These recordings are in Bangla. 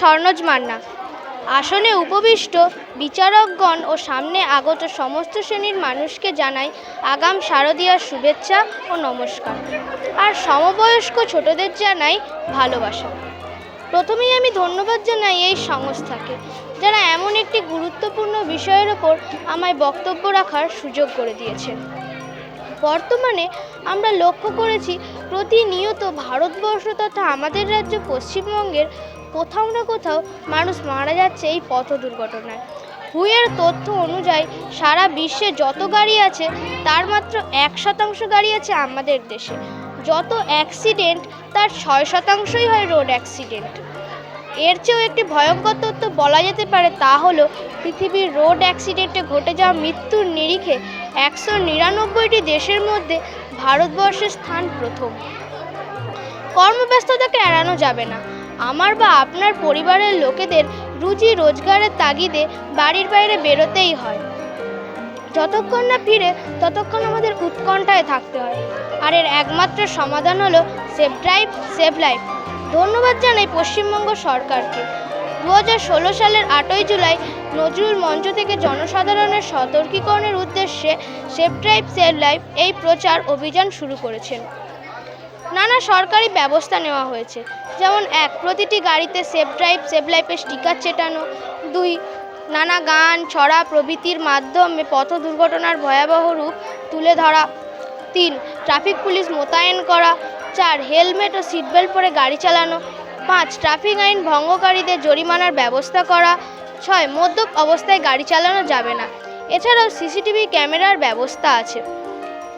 স্বর্ণজ মান্না। আসনে উপবিষ্ট বিচারকগণ ও সামনে আগত সমস্ত শ্রেণির মানুষকে জানাই আগাম শারদীয়ার শুভেচ্ছা ও নমস্কার। আর সমবয়স্ক ছোটদের জানাই ভালোবাসা। প্রথমেই আমি ধন্যবাদ জানাই এই সংস্থাকে, যারা এমন একটি গুরুত্বপূর্ণ বিষয়ের ওপর আমায় বক্তব্য রাখার সুযোগ করে দিয়েছেন বর্তমানে আমরা লক্ষ্য করেছি, প্রতিনিয়ত ভারতবর্ষ তথা আমাদের রাজ্য পশ্চিমবঙ্গের কোথাও না কোথাও মানুষ মারা যাচ্ছে এই পথ দুর্ঘটনায়। হুয়ের তথ্য অনুযায়ী সারা বিশ্বে যত গাড়ি আছে, তার মাত্র এক শতাংশ গাড়ি আছে আমাদের দেশে। যত অ্যাক্সিডেন্ট তার ছয় শতাংশই হয় রোড অ্যাক্সিডেন্ট এর চেয়েও একটি ভয়ঙ্কর তথ্য বলা যেতে পারে তা হলো, পৃথিবীর রোড অ্যাক্সিডেন্টে ঘটে যাওয়া মৃত্যুর নিরিখে একশো নিরানব্বইটি দেশের মধ্যে ভারতবর্ষের স্থান প্রথম। কর্মব্যস্ততাকে এড়ানো যাবে না। আমার বা আপনার পরিবারের লোকেদের রুজি রোজগারের তাগিদে বাড়ির বাইরে বেরোতেই হয়। যতক্ষণ না ফিরে, ততক্ষণ আমাদের উৎকণ্ঠায় থাকতে হয়। আর এর একমাত্র সমাধান হলো সেফ ড্রাইভ সেভ লাইফ। ধন্যবাদ জানাই পশ্চিমবঙ্গ সরকারকে। দু হাজার ষোলো সালের আটই জুলাই নজরুল মঞ্চ থেকে জনসাধারণের সতর্কীকরণের উদ্দেশ্যে সেফ ড্রাইভ সেভ লাইফ এই প্রচার অভিযান শুরু করেছেন। নানা সরকারি ব্যবস্থা নেওয়া হয়েছে। যেমন এক, প্রতিটি গাড়িতে সেফ ড্রাইভ সেভ লাইফের স্টিকার চেটানো। দুই, নানা গান, ছড়া প্রভৃতির মাধ্যমে পথ দুর্ঘটনার ভয়াবহ রূপ তুলে ধরা। তিন ট্রাফিক পুলিশ মোতায়েন করা। চার হেলমেট ও সিটবেল্ট পরে গাড়ি চালানো। পাঁচ ট্রাফিক আইন ভঙ্গকারীদের জরিমানার ব্যবস্থা করা। ছয়, মদ্যপ অবস্থায় গাড়ি চালানো যাবে না। এছাড়াও সিসিটিভি ক্যামেরার ব্যবস্থা আছে।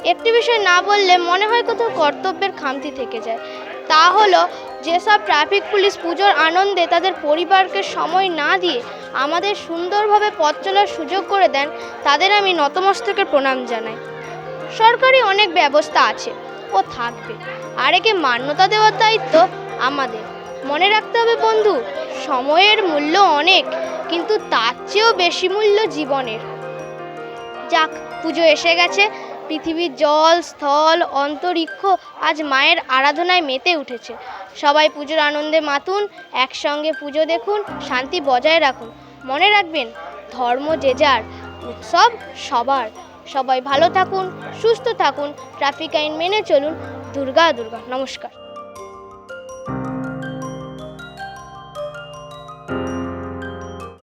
একটি বিষয় না বললে মনে হয় কোথাও কর্তব্যের খামতি থেকে যায়। তা হলো, যেসব ট্রাফিক পুলিশ পুজোর আনন্দে তাদের পরিবারকে সময় না দিয়ে আমাদের সুন্দরভাবে পথ চলার সুযোগ করে দেন, তাদের আমি নতমস্তকে প্রণাম জানাই। সরকারি অনেক ব্যবস্থা আছে ও থাকবে। আর একে মান্যতা দেওয়ার দায়িত্ব আমাদের। মনে রাখতে হবে বন্ধু, সময়ের মূল্য অনেক, কিন্তু তার চেয়েও বেশি মূল্য জীবনের। যাক, পুজো এসে গেছে। পৃথিবীর জল, স্থল, অন্তরিক্ষ আজ মায়ের আরাধনায় মেতে উঠেছে। সবাই পুজোর আনন্দে মাতুন, একসঙ্গে পুজো দেখুন, শান্তি বজায় রাখুন। মনে রাখবেন, ধর্ম যে যার, উৎসব সবার। সবাই ভালো থাকুন, সুস্থ থাকুন, ট্রাফিক আইন মেনে চলুন। দুর্গা দুর্গা, নমস্কার।